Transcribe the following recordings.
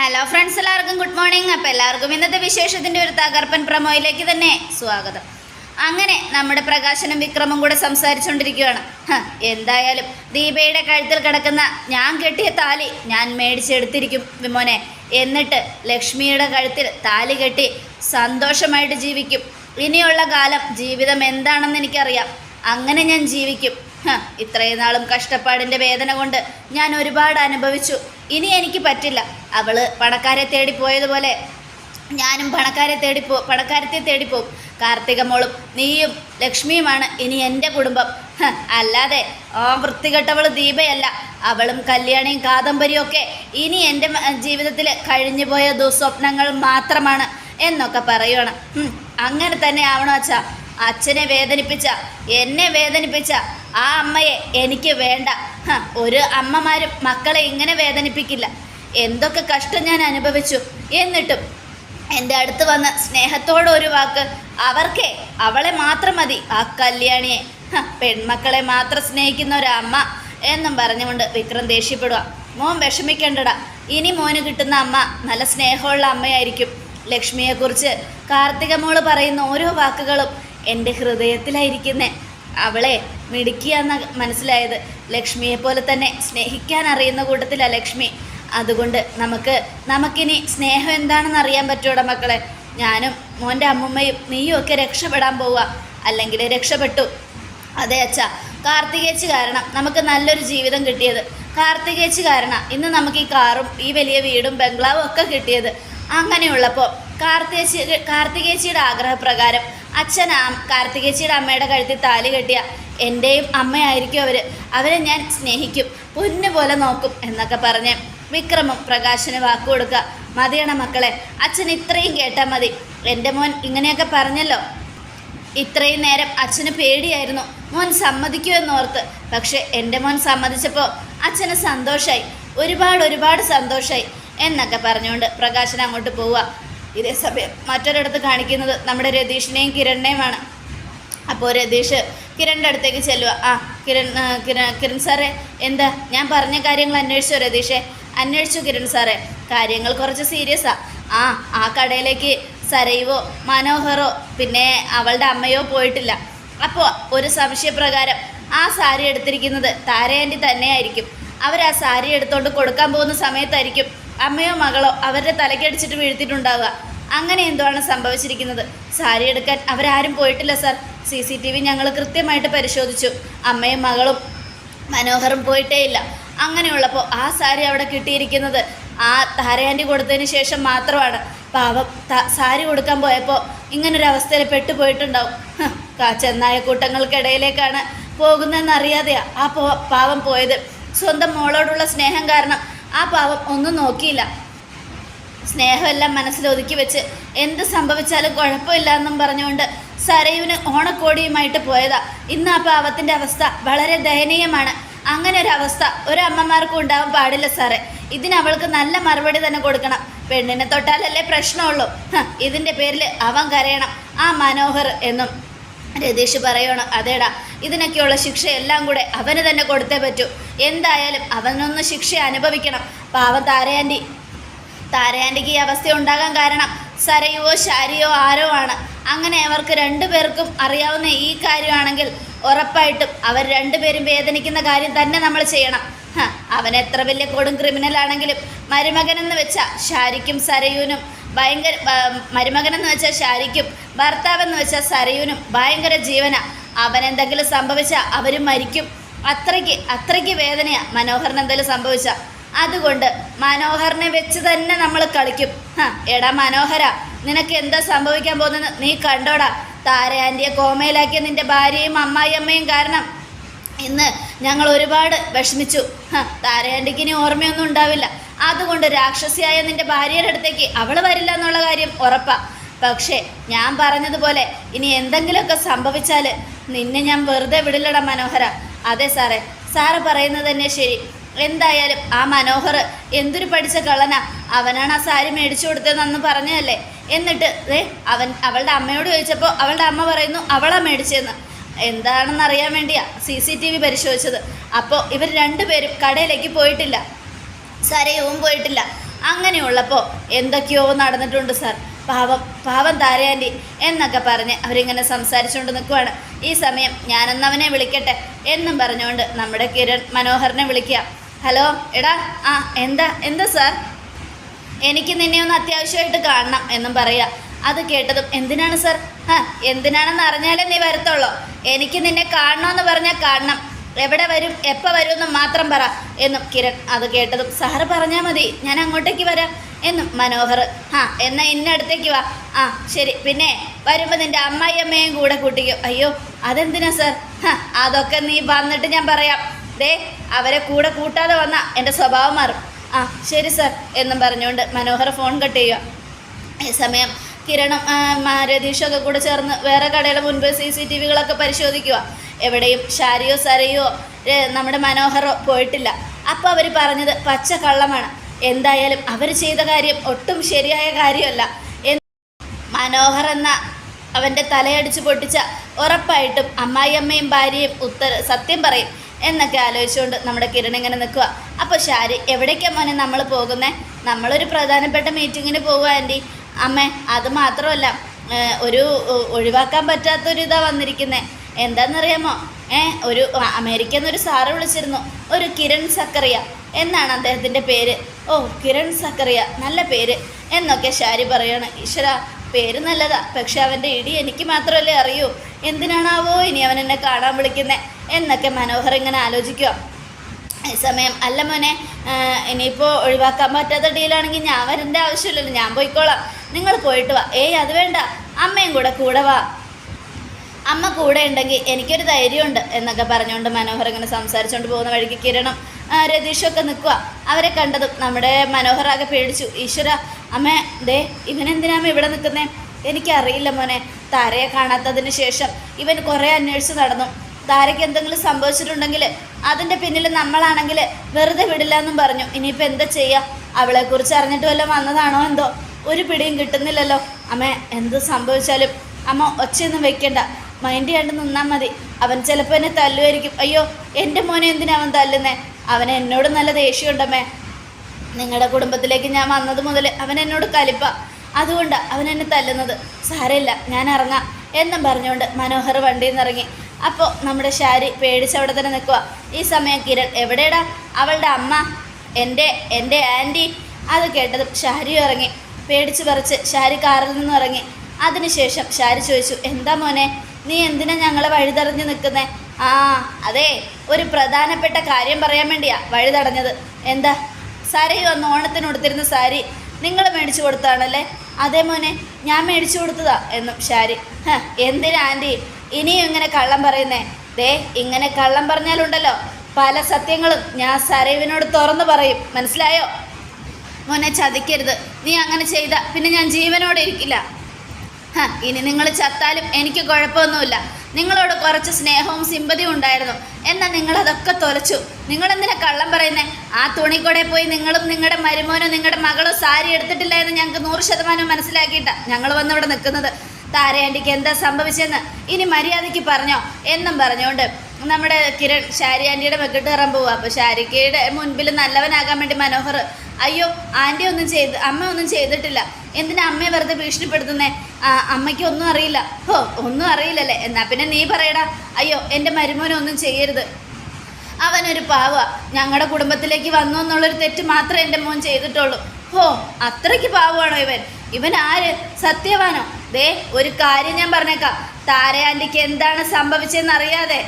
Hello friends എല്ലാവർക്കും good morning അപ്പോൾ എല്ലാവർക്കും ഇന്നത്തെ വിശേഷത്തിന്റെ ഒരു തകർപ്പൻ പ്രമോയിലേക്ക് തന്നെ സ്വാഗതം. അങ്ങനെ നമ്മുടെ പ്രകാശനും വിക്രമും കൂടെ സംസാരിച്ചുകൊണ്ടിരിക്കുകയാണ് എന്തായാലും ദീപയുടെ കഴുത്തിൽ കിടക്കുന്ന ഞാൻ കെട്ടിയ താലി ഞാൻ മേടിച്ചെടുത്തിരിക്കും വിമോനെ എന്നിട്ട് ലക്ഷ്മിയുടെ കഴുത്തിൽ താലി കെട്ടി സന്തോഷമായിട്ട് ജീവിക്കും. ഇനിയുള്ള കാലം ജീവിതം എന്താണെന്ന് എനിക്കറിയാം. അങ്ങനെ ഞാൻ ജീവിക്കും. ഇത്രയും നാളും കഷ്ടപ്പാടിന്റെ വേദന കൊണ്ട് ഞാൻ ഒരുപാട് അനുഭവിച്ചു. ഇനി എനിക്ക് പറ്റില്ല. അവൾ പണക്കാരെ തേടി പോയതുപോലെ ഞാനും പണക്കാരെ തേടി പോ പണക്കാരത്തെ തേടിപ്പോ കാർത്തിക മോളും നീയും ലക്ഷ്മിയുമാണ് ഇനി എന്റെ കുടുംബം. അല്ലാതെ ആ വൃത്തികെട്ടവൾ ദീപയല്ല. അവളും കല്യാണിയും കാദംബരിയും ഒക്കെ ഇനി എന്റെ ജീവിതത്തിൽ കഴിഞ്ഞുപോയ ദുസ്വപ്നങ്ങൾ മാത്രമാണ് എന്നൊക്കെ പറയണം അങ്ങനെ തന്നെ ആവണം അച്ഛ. അച്ഛനെ വേദനിപ്പിച്ച എന്നെ വേദനിപ്പിച്ച ആ അമ്മയെ എനിക്ക് വേണ്ട. ഒരു അമ്മമാരും മക്കളെ ഇങ്ങനെ വേദനിപ്പിക്കില്ല. എന്തൊക്കെ കഷ്ടം ഞാൻ അനുഭവിച്ചു. എന്നിട്ടും എന്റെ അടുത്ത് വന്ന സ്നേഹത്തോടെ ഒരു വാക്ക് അവർക്കേ അവളെ മാത്രം മതി ആ കല്യാണിയെ. പെൺമക്കളെ മാത്രം സ്നേഹിക്കുന്ന ഒരമ്മ എന്നും പറഞ്ഞുകൊണ്ട് വിക്രം ദേഷ്യപ്പെടുക മോൻ വിഷമിക്കേണ്ടടാ. ഇനി മോന് കിട്ടുന്ന അമ്മ നല്ല സ്നേഹമുള്ള അമ്മയായിരിക്കും. ലക്ഷ്മിയെക്കുറിച്ച് കാർത്തികമോൾ പറയുന്ന ഓരോ വാക്കുകളും എന്റെ ഹൃദയത്തിലായിരിക്കുന്നേ. അവളെ മിടുക്കിയാന്ന മനസ്സിലായത്. ലക്ഷ്മിയെ പോലെ തന്നെ സ്നേഹിക്കാൻ അറിയുന്ന കൂട്ടത്തില ലക്ഷ്മി. അതുകൊണ്ട് നമുക്ക് നമുക്കിനി സ്നേഹം എന്താണെന്ന് അറിയാൻ പറ്റൂടെ മക്കളെ. ഞാനും മോന്റെ അമ്മുമ്മയും നീയും ഒക്കെ രക്ഷപ്പെടാൻ പോവുക. അല്ലെങ്കിൽ രക്ഷപ്പെട്ടു. അതെ അച്ഛ കാർത്തികേച്ച് കാരണം നമുക്ക് നല്ലൊരു ജീവിതം കിട്ടിയത്. കാർത്തികേച്ച് കാരണം ഇന്ന് നമുക്ക് ഈ കാറും ഈ വലിയ വീടും ബംഗ്ലാവും ഒക്കെ കിട്ടിയത്. അങ്ങനെയുള്ളപ്പോൾ കാർത്തികേച്ചി കാർത്തികേച്ചിയുടെ ആഗ്രഹപ്രകാരം അച്ഛൻ കാർത്തികേച്ചിയുടെ അമ്മയുടെ കഴുത്തിൽ താലി കെട്ടിയ എന്റെയും അമ്മയായിരിക്കും അവർ അവരെ ഞാൻ സ്നേഹിക്കും പൊന്നു പോലെ നോക്കും എന്നൊക്കെ പറഞ്ഞ് വിക്രമും പ്രകാശന് വാക്ക് കൊടുക്കുക. മതിയണ മക്കളെ അച്ഛൻ ഇത്രയും കേട്ടാൽ മതി. എന്റെ മോൻ ഇങ്ങനെയൊക്കെ പറഞ്ഞല്ലോ. ഇത്രയും നേരം അച്ഛന് പേടിയായിരുന്നു. മോൻ സമ്മതിക്കുമെന്നോർത്ത്. പക്ഷേ എന്റെ മോൻ സമ്മതിച്ചപ്പോൾ അച്ഛന് സന്തോഷമായി ഒരുപാട് ഒരുപാട് സന്തോഷമായി എന്നൊക്കെ പറഞ്ഞുകൊണ്ട് പ്രകാശൻ അങ്ങോട്ട് പോവുക. ഇതേ സമയം മറ്റൊരിടത്ത് കാണിക്കുന്നത് നമ്മുടെ രതീഷിനെയും കിരണിനെയുമാണ്. അപ്പോൾ രതീഷ് കിരണിന്റെ അടുത്തേക്ക് ചെല്ലുക ആ കിരൺ കിരൺ കിരൺ സാറേ എന്താ? ഞാൻ പറഞ്ഞ കാര്യങ്ങൾ അന്വേഷിച്ചോ രതീഷേ? അന്വേഷിച്ചു കിരൺ സാറേ. കാര്യങ്ങൾ കുറച്ച് സീരിയസാണ് ആ. ആ കടയിലേക്ക് സരയുവോ മനോഹറോ പിന്നെ അവളുടെ അമ്മയോ പോയിട്ടില്ല. അപ്പോൾ ഒരു സംശയപ്രകാരം ആ സാരി എടുത്തിരിക്കുന്നത് താരയാന്റി തന്നെയായിരിക്കും. അവർ ആ സാരി എടുത്തോണ്ട് കൊടുക്കാൻ പോകുന്ന സമയത്തായിരിക്കും അമ്മയോ മകളോ അവരുടെ തലക്കടിച്ചിട്ട് വീഴ്ത്തിയിട്ടുണ്ടാവുക. അങ്ങനെ എന്തുവാണ് സംഭവിച്ചിരിക്കുന്നത്? സാരി എടുക്കാൻ അവരാരും പോയിട്ടില്ല sir. C C T V ഞങ്ങൾ കൃത്യമായിട്ട് പരിശോധിച്ചു. അമ്മയും മകളും മനോഹറും പോയിട്ടേ ഇല്ല. അങ്ങനെയുള്ളപ്പോൾ ആ സാരി അവിടെ കിട്ടിയിരിക്കുന്നത് ആ താരയാന്റി കൊടുത്തതിന് ശേഷം മാത്രമാണ്. പാവം സാരി കൊടുക്കാൻ പോയപ്പോൾ ഇങ്ങനൊരവസ്ഥയിൽ പെട്ടുപോയിട്ടുണ്ടാവും. ചെന്നായ കൂട്ടങ്ങൾക്കിടയിലേക്കാണ് പോകുന്നതെന്ന് അറിയാതെയാ ആ പാവം പോയത്. സ്വന്തം മോളോടുള്ള സ്നേഹം കാരണം ആ പാവം ഒന്നും നോക്കിയില്ല. സ്നേഹമെല്ലാം മനസ്സിൽ ഒതുക്കി വെച്ച് എന്ത് സംഭവിച്ചാലും കുഴപ്പമില്ല എന്നും പറഞ്ഞുകൊണ്ട് സരയുവിന് ഓണക്കോടിയുമായിട്ട് പോയതാ. ഇന്ന് ആ പാവത്തിന്റെ അവസ്ഥ വളരെ ദയനീയമാണ്. അങ്ങനെ ഒരു അവസ്ഥ ഒരു അമ്മമാർക്കും ഉണ്ടാവാൻ പാടില്ല സാറേ. ഇതിന് അവൾക്ക് നല്ല മറുപടി തന്നെ കൊടുക്കണം. പെണ്ണിനെ തൊട്ടാലല്ലേ പ്രശ്നമുള്ളൂ. ഇതിന്റെ പേരിൽ അവൻ കരയണം. ആ മനോഹർ എന്നും. രതീഷ് പറയണം അതേടാ ഇതിനൊക്കെയുള്ള ശിക്ഷ എല്ലാം കൂടെ അവന് തന്നെ കൊടുത്തേ പറ്റൂ. എന്തായാലും അവനൊന്ന് ശിക്ഷ അനുഭവിക്കണം. പാവം താരയാന്റി താരയാന്റിക്ക് ഈ അവസ്ഥ ഉണ്ടാകാൻ കാരണം സരയുവോ ശാരിയോ ആരോ ആണ്. അങ്ങനെ അവർക്ക് രണ്ടുപേർക്കും അറിയാവുന്ന ഈ കാര്യമാണെങ്കിൽ ഉറപ്പായിട്ടും അവർ രണ്ടുപേരും വേദനിക്കുന്ന കാര്യം തന്നെ നമ്മൾ ചെയ്യണം. അവൻ എത്ര വലിയ കൊടും ക്രിമിനൽ ആണെങ്കിലും മരുമകനെന്ന് വെച്ചാൽ ഷാരിക്കും സരയുവിനും ഭയങ്കര മരുമകനെന്ന് വെച്ചാൽ ഷാരിക്കും ഭർത്താവെന്ന് വെച്ചാൽ സരയുനും ഭയങ്കര ജീവന. അവൻ എന്തെങ്കിലും സംഭവിച്ചാൽ അവർ മരിക്കും. അത്രയ്ക്ക് അത്രയ്ക്ക് വേദനയാ മനോഹറിന് എന്തെങ്കിലും സംഭവിച്ച. അതുകൊണ്ട് മനോഹറിനെ വെച്ച് തന്നെ നമ്മൾ കളിക്കും. ആ എടാ മനോഹര നിനക്ക് എന്താ സംഭവിക്കാൻ പോകുന്നത് നീ കണ്ടോടാ. താര ആന്റിയെ കോമയിലാക്കിയ നിന്റെ ഭാര്യയും അമ്മായിയമ്മയും കാരണം ഇന്ന് ഞങ്ങൾ ഒരുപാട് വിഷമിച്ചു. താര ആന്റിക്ക് ഇനി ഓർമ്മയൊന്നും ഉണ്ടാവില്ല. അതുകൊണ്ട് രാക്ഷസിയായ നിന്റെ ഭാര്യയുടെ അടുത്തേക്ക് അവൾ വരില്ല എന്നുള്ള കാര്യം ഉറപ്പാ. പക്ഷേ ഞാൻ പറഞ്ഞതുപോലെ ഇനി എന്തെങ്കിലുമൊക്കെ സംഭവിച്ചാൽ നിന്നെ ഞാൻ വെറുതെ വിടില്ലട മനോഹര. അതെ സാറേ സാറ് പറയുന്നത് തന്നെ ശരി. എന്തായാലും ആ മനോഹർ എന്തൊരു പഠിച്ച കള്ളനാ. അവനാണ് ആ സാരി മേടിച്ചു കൊടുത്തതെന്ന് പറഞ്ഞതല്ലേ? എന്നിട്ട് ഏ അവൻ അവളുടെ അമ്മയോട് ചോദിച്ചപ്പോൾ അവളുടെ അമ്മ പറയുന്നു അവളാ മേടിച്ചതെന്ന്. എന്താണെന്ന് അറിയാൻ വേണ്ടിയാ സി സി ടി വി പരിശോധിച്ചത്. അപ്പോൾ ഇവർ രണ്ടുപേരും കടയിലേക്ക് പോയിട്ടില്ല. സരയവും പോയിട്ടില്ല. അങ്ങനെയുള്ളപ്പോൾ എന്തൊക്കെയോ നടന്നിട്ടുണ്ട് സാർ. പാവം പാവം താരയാന്റി എന്നൊക്കെ പറഞ്ഞ് അവരിങ്ങനെ സംസാരിച്ചുകൊണ്ട് നിൽക്കുവാണ്. ഈ സമയം ഞാനെന്നവനെ വിളിക്കട്ടെ എന്നും പറഞ്ഞുകൊണ്ട് നമ്മുടെ കിരൺ മനോഹറിനെ വിളിക്കുക. ഹലോ എടാ ആ എന്താ എന്താ സാർ? എനിക്ക് നിന്നെ ഒന്ന് അത്യാവശ്യമായിട്ട് കാണണം എന്നും പറയുക. അത് കേട്ടതും എന്തിനാണ് സർ? ആ എന്തിനാണെന്ന് അറിഞ്ഞാലേ നീ വരത്തുള്ളൂ. എനിക്ക് നിന്നെ കാണണമെന്ന് പറഞ്ഞാൽ കാണണം. എവിടെ വരും എപ്പോൾ വരും എന്ന് മാത്രം പറ എന്നും കിരൺ അത് കേട്ടതും സാറ് പറഞ്ഞാൽ മതി. ഞാൻ അങ്ങോട്ടേക്ക് വരാം. എന്നും മനോഹർ. ആ എന്നാൽ ഇന്ന അടുത്തേക്ക് വാ. ആ ശരി. പിന്നെ വരുമ്പോൾ നിന്റെ അമ്മായിയമ്മയും കൂടെ കൂട്ടിക്കും. അയ്യോ അതെന്തിനാ സർ? ഹാ അതൊക്കെ നീ വന്നിട്ട് ഞാൻ പറയാം. ദേ അവരെ കൂടെ കൂട്ടാതെ വന്ന എന്റെ സ്വഭാവം മാറും. ആ ശരി സർ എന്നും പറഞ്ഞുകൊണ്ട് മനോഹർ ഫോൺ കട്ട് ചെയ്യുക. ഈ സമയം കിരണം രതീഷൊക്കെ കൂടെ ചേർന്ന് വേറെ കടയുടെ മുൻപ് സി സി ടി വികളൊക്കെ പരിശോധിക്കുക. എവിടെയും ഷാരിയോ സരയോ നമ്മുടെ മനോഹറോ പോയിട്ടില്ല. അപ്പോൾ അവർ പറഞ്ഞത് പച്ച കള്ളമാണ് എന്തായാലും അവർ ചെയ്ത കാര്യം ഒട്ടും ശരിയായ കാര്യമല്ല. മനോഹർ എന്ന അവന്റെ തലയടിച്ച് പൊട്ടിച്ച ഉറപ്പായിട്ടും അമ്മായിയമ്മയും ഭാര്യയും ഉത്തര സത്യം പറയും. എന്നൊക്കെ ആലോചിച്ചുകൊണ്ട് നമ്മുടെ കിരൺ ഇങ്ങനെ നിൽക്കുക അപ്പോൾ ഷാരി എവിടേക്കാണ് മോനെ നമ്മൾ പോകുന്നത് നമ്മളൊരു പ്രധാനപ്പെട്ട മീറ്റിങ്ങിന് പോകുക ആന്റി അമ്മേ അത് മാത്രമല്ല ഒരു ഒഴിവാക്കാൻ പറ്റാത്തൊരു ഇതാ വന്നിരിക്കുന്നത് എന്താണെന്നറിയാമോ ഏ ഒരു അമേരിക്കയിൽ നിന്ന് ഒരു സാറ് വിളിച്ചിരുന്നു. ഒരു കിരൺ സക്കറിയ എന്നാണ് അദ്ദേഹത്തിന്റെ പേര്. ഓ കിരൺ സക്കറിയ നല്ല പേര്. എന്നൊക്കെ ഷാരി പറയാണ്. ഈശ്വര പേര് നല്ലതാ. പക്ഷെ അവന്റെ ഇടി എനിക്ക് മാത്രമല്ലേ അറിയൂ. എന്തിനാണാവോ ഇനി അവൻ എന്നെ കാണാൻ വിളിക്കുന്നത് എന്നൊക്കെ മനോഹർ ഇങ്ങനെ ആലോചിക്കുക. ഈ സമയം അല്ല മോനെ ഇനിയിപ്പോൾ ഒഴിവാക്കാൻ പറ്റാത്ത ഡീലാണെങ്കിൽ ഞാൻ വരേണ്ട ആവശ്യമില്ലല്ലോ. ഞാൻ പോയിക്കോളാം. നിങ്ങൾ പോയിട്ട് വാ. ഏയ് അത് വേണ്ട. അമ്മയും കൂടെ കൂടെ വാ. അമ്മ കൂടെ ഉണ്ടെങ്കിൽ എനിക്കൊരു ധൈര്യമുണ്ട് എന്നൊക്കെ പറഞ്ഞുകൊണ്ട് മനോഹർ ഇങ്ങനെ സംസാരിച്ചുകൊണ്ട് പോകുന്ന വഴിക്ക് കിരണം രതീഷൊക്കെ നിൽക്കുക അവരെ കണ്ടതും നമ്മുടെ മനോഹറാകെ പേടിച്ചു. ഈശ്വര അമ്മ ദേ ഇവനെന്തിനാമ ഇവിടെ നിൽക്കുന്നേ എനിക്കറിയില്ല മോനെ. താരയെ കാണാത്തതിന് ശേഷം ഇവൻ കുറേ അന്വേഷിച്ച് നടന്നു. താരയ്ക്ക് എന്തെങ്കിലും സംഭവിച്ചിട്ടുണ്ടെങ്കിൽ അതിന്റെ പിന്നിൽ നമ്മളാണെങ്കിൽ വെറുതെ വിടില്ല എന്നും പറഞ്ഞു. ഇനിയിപ്പോൾ എന്താ ചെയ്യുക അവളെക്കുറിച്ച് അറിഞ്ഞിട്ട് വല്ലതും വന്നതാണോ എന്തോ? ഒരു പിടിയും കിട്ടുന്നില്ലല്ലോ. അമ്മ എന്ത് സംഭവിച്ചാലും അമ്മ ഒച്ചയൊന്നും വെക്കണ്ട. മൈൻഡ് ചെയ്യാണ്ട് നിന്നാൽ മതി. അവൻ ചിലപ്പോൾ എന്നെ തല്ലുമായിരിക്കും അയ്യോ എന്റെ മോനെ എന്തിനാ അവൻ തല്ലുന്നേ? അവൻ എന്നോട് നല്ല ദേഷ്യമുണ്ടമ്മേ നിങ്ങളുടെ കുടുംബത്തിലേക്ക് ഞാൻ വന്നത് മുതൽ അവൻ എന്നോട് കലിപ്പ. അതുകൊണ്ടാണ് അവൻ എന്നെ തല്ലുന്നത്. സാരമില്ല ഞാൻ ഇറങ്ങാം എന്നും പറഞ്ഞുകൊണ്ട് മനോഹർ വണ്ടിയിൽ നിന്ന് ഇറങ്ങി. അപ്പോൾ നമ്മുടെ ഷാരി പേടിച്ച് അവിടെ തന്നെ നിൽക്കുക ഈ സമയം കിരൺ എവിടെയടാ? അവളുടെ അമ്മ എന്റെ എന്റെ ആന്റി. അത് കേട്ടതും ഷാരിയും ഇറങ്ങി. പേടിച്ച് പറിച്ച് ഷാരി കാറിൽ നിന്നും ഇറങ്ങി. അതിനുശേഷം ഷാരി ചോദിച്ചു എന്താ മോനെ? നീ എന്തിനാ ഞങ്ങളെ വഴിതെറിഞ്ഞ് നിൽക്കുന്നേ? ആ അതെ ഒരു പ്രധാനപ്പെട്ട കാര്യം പറയാൻ വേണ്ടിയാ വഴി തടഞ്ഞത്. എന്താ? സാരി വന്ന് ഓണത്തിന് കൊടുത്തിരുന്ന സാരി നിങ്ങൾ മേടിച്ചു കൊടുത്താണല്ലേ അതേ മോനെ ഞാൻ മേടിച്ചു കൊടുത്തതാ എന്നും ഷാരി എന്തിനാ ആന്റി ഇനിയും ഇങ്ങനെ കള്ളം പറയുന്നേ? ദേ ഇങ്ങനെ കള്ളം പറഞ്ഞാലുണ്ടല്ലോ. പല സത്യങ്ങളും ഞാൻ സരയുവിനോട് തുറന്നു പറയും. മനസ്സിലായോ? മോനെ ചതിക്കരുത്. നീ അങ്ങനെ ചെയ്ത പിന്നെ ഞാൻ ജീവനോടെ ഇരിക്കില്ല. ഇനി നിങ്ങൾ ചത്താലും എനിക്ക് കുഴപ്പമൊന്നുമില്ല. നിങ്ങളോട് കുറച്ച് സ്നേഹവും സിമ്പതിയും ഉണ്ടായിരുന്നു. എന്നാൽ നിങ്ങളതൊക്കെ തൊലച്ചു. നിങ്ങളെന്തിനാ കള്ളം പറയുന്നേ? ആ തുണിക്കൂടെ പോയി നിങ്ങളും നിങ്ങളുടെ മരുമോനും നിങ്ങളുടെ മകളോ സാരി എടുത്തിട്ടില്ല എന്ന് ഞങ്ങൾക്ക് നൂറ് ശതമാനം മനസ്സിലാക്കിയിട്ട ഞങ്ങൾ വന്നിവിടെ നിൽക്കുന്നത്. താരയാന്റിക്ക് എന്താ സംഭവിച്ചെന്ന് ഇനി മര്യാദയ്ക്ക് പറഞ്ഞോ എന്നും പറഞ്ഞുകൊണ്ട് നമ്മുടെ കിരൺ ഷാരി ആന്റിയുടെ മെക്കിട്ട് കയറാൻ പോവുക അപ്പോൾ ഷാരിക്കയുടെ മുൻപിൽ നല്ലവനാകാൻ വേണ്ടി മനോഹർ അയ്യോ ആന്റി ഒന്നും ചെയ്ത് അമ്മ ഒന്നും ചെയ്തിട്ടില്ല. എന്തിനാ അമ്മയെ വെറുതെ ഭീഷണിപ്പെടുത്തുന്നേ? അമ്മയ്ക്ക് ഒന്നും അറിയില്ല. ഓ ഒന്നും അറിയില്ലല്ലേ? എന്നാ പിന്നെ നീ പറയടാ. അയ്യോ എന്റെ മരുമോനൊന്നും ചെയ്യരുത്. അവനൊരു പാവ. ഞങ്ങളുടെ കുടുംബത്തിലേക്ക് വന്നു എന്നുള്ളൊരു തെറ്റ് മാത്രമേ എന്റെ മോൻ ചെയ്തിട്ടുള്ളൂ. ഹോ അത്രയ്ക്ക് പാവമാണോ ഇവൻ? ഇവൻ ആര്? സത്യവാനോ? ദേ ഒരു കാര്യം ഞാൻ പറഞ്ഞേക്കാം. താരയാന്റിക്ക് എന്താണ് സംഭവിച്ചതെന്ന് അറിയാതെ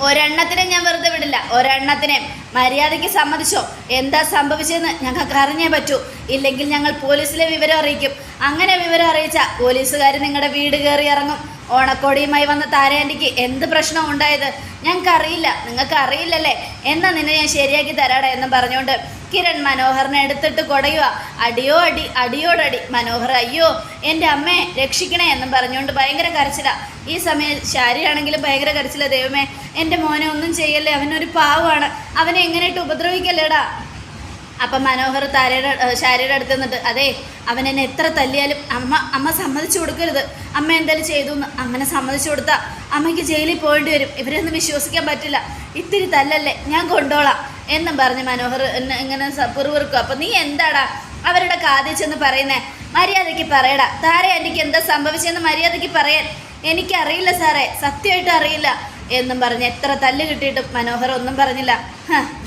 ഒരെണ്ണത്തിനെ ഞാൻ വെറുതെ വിടില്ല. ഒരെണ്ണത്തിനെ മര്യാദയ്ക്ക് സമ്മതിച്ചോ? എന്താ സംഭവിച്ചതെന്ന് ഞങ്ങൾക്ക് അറിഞ്ഞേ പറ്റൂ. ഇല്ലെങ്കിൽ ഞങ്ങൾ പോലീസിലെ വിവരം അറിയിക്കും. അങ്ങനെ വിവരം അറിയിച്ചാൽ പോലീസുകാർ നിങ്ങളുടെ വീട് കയറി ഇറങ്ങും. ഓണക്കോടിയുമായി വന്ന താരയാന്റിക്ക് എന്ത് പ്രശ്നം ഉണ്ടായത് ഞങ്ങൾക്ക് അറിയില്ല നിങ്ങൾക്ക് അറിയില്ലല്ലേ എന്നാ നിന്നെ ഞാൻ ശരിയാക്കി തരാടെ എന്ന് പറഞ്ഞുകൊണ്ട് കിരൺ മനോഹറിനെ എടുത്തിട്ട് കുടയുക അടിയോ അടി അടിയോടടി മനോഹർ അയ്യോ എന്റെ അമ്മയെ രക്ഷിക്കണേ എന്നും പറഞ്ഞുകൊണ്ട് ഭയങ്കര കരച്ചില. ഈ സമയം ശാരിയാണെങ്കിലും ഭയങ്കര കരച്ചില ദൈവമേ. എന്റെ മോനെ ഒന്നും ചെയ്യല്ലേ അവനൊരു പാവമാണ് അവനെ എങ്ങനെയിട്ട് ഉപദ്രവിക്കല്ലേടാ? അപ്പം മനോഹർ താരയുടെ ശാരിയുടെ അടുത്ത് നിന്നിട്ട് അതെ അവൻ എന്നെ എത്ര തല്ലിയാലും അമ്മ അമ്മ സമ്മതിച്ചു കൊടുക്കരുത്. അമ്മ എന്തായാലും ചെയ്തു എന്ന് അങ്ങനെ സമ്മതിച്ചു കൊടുത്താൽ അമ്മയ്ക്ക് ജയിലിൽ പോകേണ്ടി വരും. ഇവരെയൊന്നും വിശ്വസിക്കാൻ പറ്റില്ല. ഇത്തിരി തല്ലല്ലേ ഞാൻ കൊണ്ടോളാം. എന്നും പറഞ്ഞ് മനോഹർ എന്നെ ഇങ്ങനെ പിറുപിറുക്കും. അപ്പം നീ എന്താടാ അവരുടെ കാതിൽ ചെന്ന് പറയുന്നേ? മര്യാദയ്ക്ക് പറയടാ. താര എനിക്ക് എന്താ സംഭവിച്ചെന്ന് മര്യാദയ്ക്ക് പറയാൻ എനിക്കറിയില്ല സാറേ. സത്യമായിട്ട് അറിയില്ല. എന്നും പറഞ്ഞ് എത്ര തല്ല് കിട്ടിയിട്ടും മനോഹർ ഒന്നും പറഞ്ഞില്ല.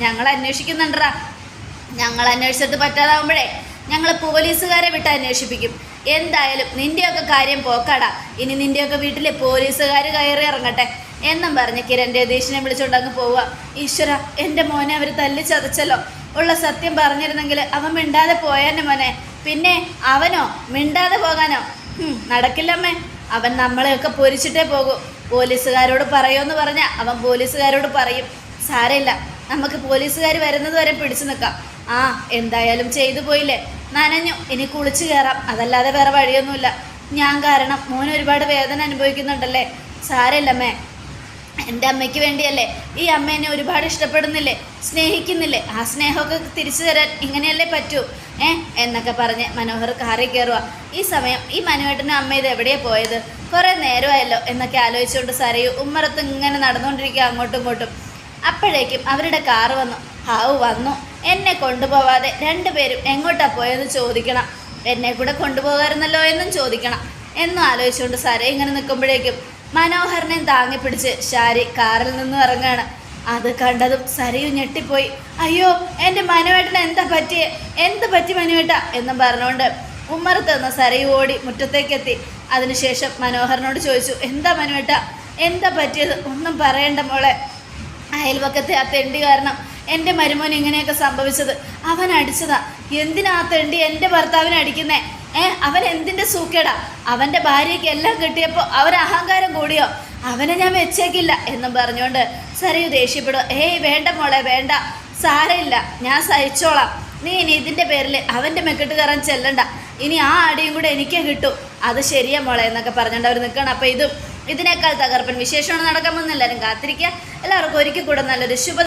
ഞങ്ങൾ അന്വേഷിക്കുന്നുണ്ടടാ. ഞങ്ങൾ അന്വേഷിച്ചത് പറ്റാതാവുമ്പോഴേ ഞങ്ങൾ പോലീസുകാരെ വിട്ട് അന്വേഷിപ്പിക്കും. എന്തായാലും നിന്റെയൊക്കെ കാര്യം പോക്കാടാ. ഇനി നിന്റെയൊക്കെ വീട്ടിൽ പോലീസുകാർ കയറി ഇറങ്ങട്ടെ. എന്നും പറഞ്ഞ് കിരൺ രതീഷിനെ വിളിച്ചുകൊണ്ട് അങ്ങ് പോവുക. ഈശ്വര എന്റെ മോനെ അവർ തല്ലി ചതച്ചല്ലോ. ഉള്ള സത്യം പറഞ്ഞിരുന്നെങ്കിൽ അവൻ മിണ്ടാതെ പോയാനെ മോനെ. പിന്നെ അവനോ? മിണ്ടാതെ പോകാനോ? നടക്കില്ലമ്മേ. അവൻ നമ്മളെയൊക്കെ പൊരിച്ചിട്ടേ പോകൂ. പോലീസുകാരോട് പറയുമെന്ന് പറഞ്ഞാൽ അവൻ പോലീസുകാരോട് പറയും. സാരമില്ല നമുക്ക് പോലീസുകാർ വരുന്നത് വരെ പിടിച്ചു നിൽക്കാം. ആ എന്തായാലും ചെയ്തു പോയില്ലേ? നനഞ്ഞു. ഇനി കുളിച്ചു കയറാം അതല്ലാതെ വേറെ വഴിയൊന്നുമില്ല. ഞാൻ കാരണം മോൻ ഒരുപാട് വേദന അനുഭവിക്കുന്നുണ്ടല്ലേ? സാരമില്ലമ്മേ. എന്റെ അമ്മയ്ക്ക് വേണ്ടിയല്ലേ? ഈ അമ്മ എന്നെ ഒരുപാട് ഇഷ്ടപ്പെടുന്നില്ലേ? സ്നേഹിക്കുന്നില്ലേ? ആ സ്നേഹമൊക്കെ തിരിച്ചു തരാൻ ഇങ്ങനെയല്ലേ പറ്റൂ? ഏ എന്നൊക്കെ പറഞ്ഞ് മനോഹർ കാറിൽ കയറുക ഈ സമയം ഈ മനുവേട്ടനും അമ്മ ഇത് എവിടെയാണ് പോയത്? കുറേ നേരമായല്ലോ എന്നൊക്കെ ആലോചിച്ചുകൊണ്ട് സരയു ഉമ്മറത്ത് ഇങ്ങനെ നടന്നുകൊണ്ടിരിക്കുക അങ്ങോട്ടും ഇങ്ങോട്ടും. അപ്പോഴേക്കും അവരുടെ കാറ് വന്നു. ഹാവ് വന്നു. എന്നെ കൊണ്ടുപോവാതെ രണ്ടുപേരും എങ്ങോട്ടാ പോയെന്ന് ചോദിക്കണം. എന്നെ കൂടെ കൊണ്ടുപോകാറുന്നല്ലോ എന്നും ചോദിക്കണം. എന്നും ആലോചിച്ചുകൊണ്ട് സര ഇങ്ങനെ നിൽക്കുമ്പോഴേക്കും മനോഹരനെ താങ്ങി പിടിച്ച് ശാരി കാറിൽ നിന്നും ഇറങ്ങുകയാണ് അത് കണ്ടതും സരയു ഞെട്ടിപ്പോയി. അയ്യോ എന്റെ മനുവേട്ടന് എന്താ പറ്റിയേ? എന്ത് പറ്റി മനുവേട്ട? എന്നും പറഞ്ഞുകൊണ്ട് ഉമ്മറത്ത് നിന്ന് സരയു ഓടി മുറ്റത്തേക്കെത്തി. അതിനുശേഷം മനോഹരനോട് ചോദിച്ചു എന്താ മനുവേട്ട? എന്താ പറ്റിയത്? ഒന്നും പറയണ്ട മോളെ. അയൽവക്കത്തെ ആ തെണ്ടി കാരണം എന്റെ മരുമോൻ ഇങ്ങനെയൊക്കെ സംഭവിച്ചത്. അവൻ അടിച്ചതാ. എന്തിനാ തണ്ടി എന്റെ ഭർത്താവിനെ അടിക്കുന്നേ? ഏ അവൻ എന്തിന്റെ സൂക്കേടാ? അവന്റെ ഭാര്യയ്ക്ക് എല്ലാം കിട്ടിയപ്പോൾ അവൻ അഹങ്കാരം കൂടിയോ? അവനെ ഞാൻ വെച്ചേക്കില്ല എന്നും പറഞ്ഞുകൊണ്ട് സരയു ദേഷ്യപ്പെടും. ഏയ് വേണ്ട മോളെ വേണ്ട. സാരമില്ല ഞാൻ സഹിച്ചോളാം. നീ ഇനി ഇതിന്റെ പേരിൽ അവന്റെ മെക്കെട്ട് കയറാൻ ചെല്ലണ്ട. ഇനി ആ അടിയും കൂടെ എനിക്കേ കിട്ടും. അത് ശരിയാ മോളെ എന്നൊക്കെ പറഞ്ഞുകൊണ്ട് അവർ നിൽക്കണം അപ്പോൾ ഇതും ഇതിനേക്കാൾ തകർപ്പൻ വിശേഷമാണ് നടക്കാമെന്ന് എല്ലാവരും കാത്തിരിക്കുക. എല്ലാവർക്കും ഒരിക്കൽ കൂടെ നല്ലൊരു ശുഭ